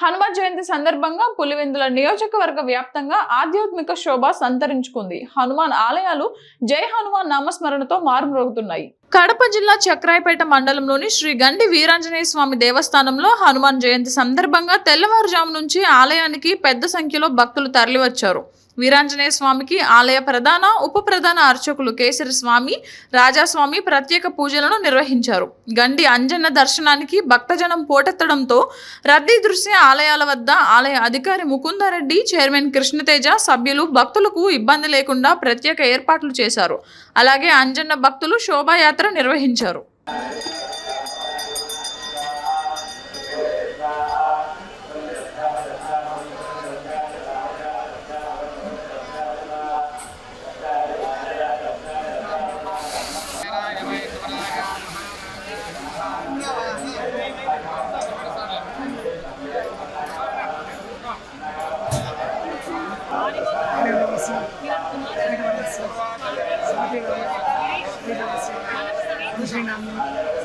హనుమాన్ జయంతి సందర్భంగా పులివెందుల నియోజకవర్గ వ్యాప్తంగా ఆధ్యాత్మిక శోభ సంతరించుకుంది. హనుమాన్ ఆలయాలు జై హనుమాన్ నామస్మరణతో మారుమ్రోగుతున్నాయి. కడప జిల్లా చక్రాయపేట మండలంలోని శ్రీ గండి వీరాంజనేయ స్వామి దేవస్థానంలో హనుమాన్ జయంతి సందర్భంగా తెల్లవారుజాము నుంచి ఆలయానికి పెద్ద సంఖ్యలో భక్తులు తరలివచ్చారు. వీరాంజనేయ స్వామికి ఆలయ ప్రధాన ఉప ప్రధాన అర్చకులు కేసరి స్వామి రాజాస్వామి ప్రత్యేక పూజలను నిర్వహించారు. గండి అంజన్న దర్శనానికి భక్తజనం పోటెత్తడంతో రద్దీ దృశ్య ఆలయాల వద్ద ఆలయ అధికారి ముకుందారెడ్డి చైర్మన్ కృష్ణతేజ సభ్యులు భక్తులకు ఇబ్బంది లేకుండా ప్రత్యేక ఏర్పాట్లు చేశారు. అలాగే అంజన్న భక్తులు శోభాయాత్ర నిర్వహించారు. Thank you.